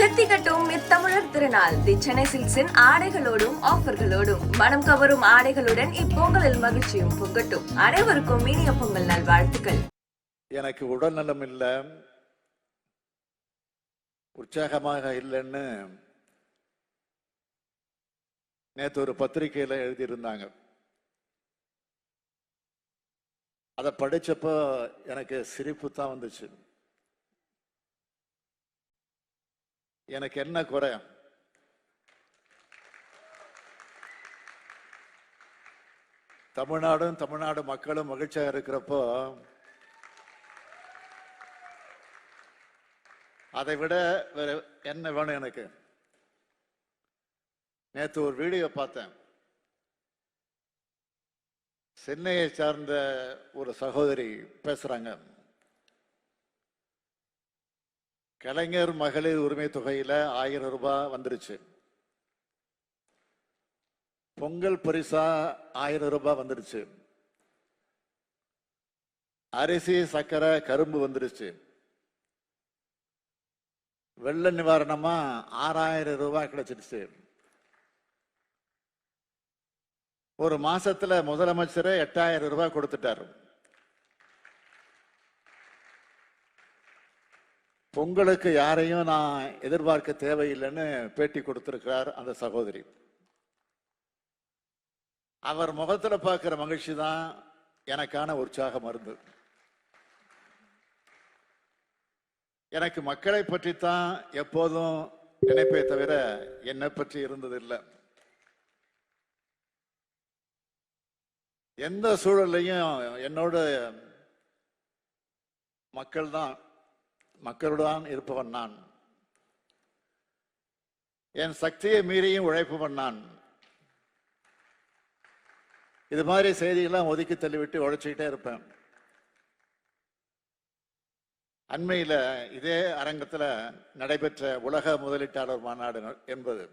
தித்திக்கட்டும் இத்தமிழர் திருநாள். தி சென்னை சில்க்ஸின் ஆடைகளோடும் ஆஃபர்களோடும். மனம் கவரும் ஆடைகளுடன் இப்பொங்கலில் மகிழ்ச்சியும் பொங்கட்டும். அனைவருக்கும் இனிய பொங்கல் நல்வாழ்த்துக்கள் எனக்கு உடல்நலம் இல்லை. உற்சாகமாக இல்லைன்னு நேற்று ஒரு பத்திரிக்கையில எழுதியிருந்தாங்க. அதை படிச்சப்போ எனக்கு சிரிப்பு தான் வந்துச்சு. எனக்கு என்ன குறை? தமிழ்நாடும் தமிழ்நாடு மக்களும் மகிழ்ச்சியாக இருக்கிறப்போ அதை விட வேற என்ன வேணும் எனக்கு? நேற்று ஒரு வீடியோ பார்த்தேன். சென்னையை சார்ந்த ஒரு சகோதரி பேசுறாங்க. கலைஞர் மகளிர் உரிமை தொகையில ஆயிரம் ரூபாய் வந்துருச்சு. பொங்கல் பரிசா ஆயிரம் ரூபாய் வந்துருச்சு. அரிசி சக்கரை கரும்பு வந்துருச்சு. வெள்ள நிவாரணமா ஆறாயிரம் ரூபாய் கிடைச்சிருச்சு. ஒரு மாசத்துல முதலமைச்சரே எட்டாயிரம் ரூபாய் கொடுத்துட்டாரு. பொங்கலுக்கு யாரையும் நான் எதிர்பார்க்க தேவையில்லைன்னு பேட்டி கொடுத்திருக்கிறார் அந்த சகோதரி. அவர் முகத்துல பார்க்கிற மகிழ்ச்சி தான் எனக்கான உற்சாக மருந்து. எனக்கு மக்களை பற்றி தான் எப்போதும் நினைப்பே தவிர என்னை பற்றி இருந்ததில்லை. எந்த சூழல்லையும் என்னோட மக்கள் தான் மக்களுடன் இருப்பவன் நான். என் சக்தியை மீறியும் உழைப்பவன் நான். இது மாதிரி செய்திகள்லாம் ஒதுக்கி தள்ளிவிட்டு உழைச்சிக்கிட்டே இருப்பேன். அண்மையில் இதே அரங்கத்தில் நடைபெற்ற உலக முதலீட்டாளர் மாநாடு என்பது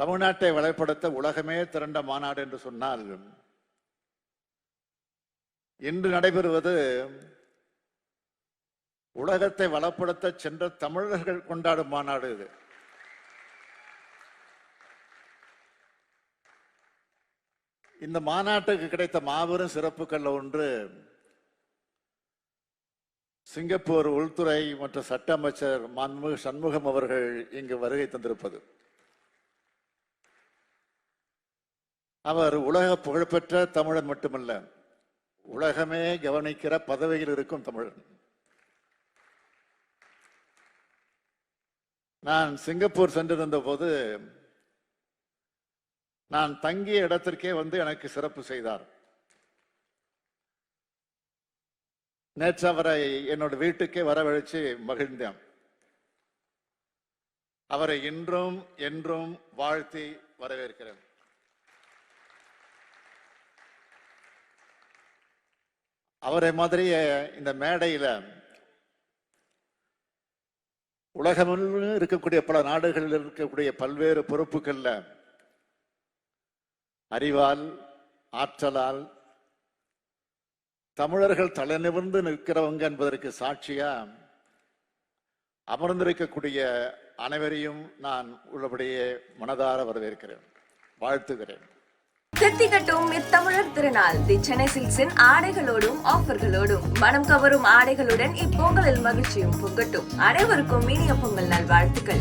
தமிழ்நாட்டை வளப்படுத்த உலகமே திரண்ட மாநாடு என்று சொன்னால் இன்று நடைபெறுவது உலகத்தை வளப்படுத்த சென்ற தமிழர்கள் கொண்டாடும் மாநாடு இது. இந்த மாநாட்டுக்கு கிடைத்த மாபெரும் சிறப்புகள் ஒன்று சிங்கப்பூர் உள்துறை மற்றும் சட்ட அமைச்சர் மன்முக சண்முகம் அவர்கள் இங்கு வருகை தந்திருப்பது. அவர் உலக புகழ்பெற்ற தமிழன் மட்டுமல்ல உலகமே கவனிக்கிற பதவியில் இருக்கும் தமிழன். நான் சிங்கப்பூர் சென்றிருந்த போது நான் தங்கிய இடத்திற்கே வந்து எனக்கு சிறப்பு செய்தார். நேற்று அவரை என்னோட வீட்டுக்கே வரவழைச்சு மகிழ்ந்தேன். அவரை இன்றும் என்றும் வாழ்த்தி வரவேற்கிறேன். அவரை மாதிரியே இந்த மேடையில உலகமெல்லாம் இருக்கக்கூடிய பல நாடுகளில் இருக்கக்கூடிய பல்வேறு பொறுப்புகளில் அறிவால் ஆற்றலால் தமிழர்கள் தலைநிமிர்ந்து நிற்கிறவங்க என்பதற்கு சாட்சியா அமர்ந்திருக்கக்கூடிய அனைவரையும் நான் உள்ளபடியே மனதார வரவேற்கிறேன். வாழ்த்துகிறேன். தித்திக்கட்டும் இத்தமிழர் திருநாள். தி சென்னை சில்க்ஸின் ஆடைகளோடும் ஆஃபர்களோடும். மனம் கவரும் ஆடைகளுடன் இப்பொங்கலில் மகிழ்ச்சியும் பொங்கட்டும். அனைவருக்கும் இனிய பொங்கல் நல்வாழ்த்துக்கள்.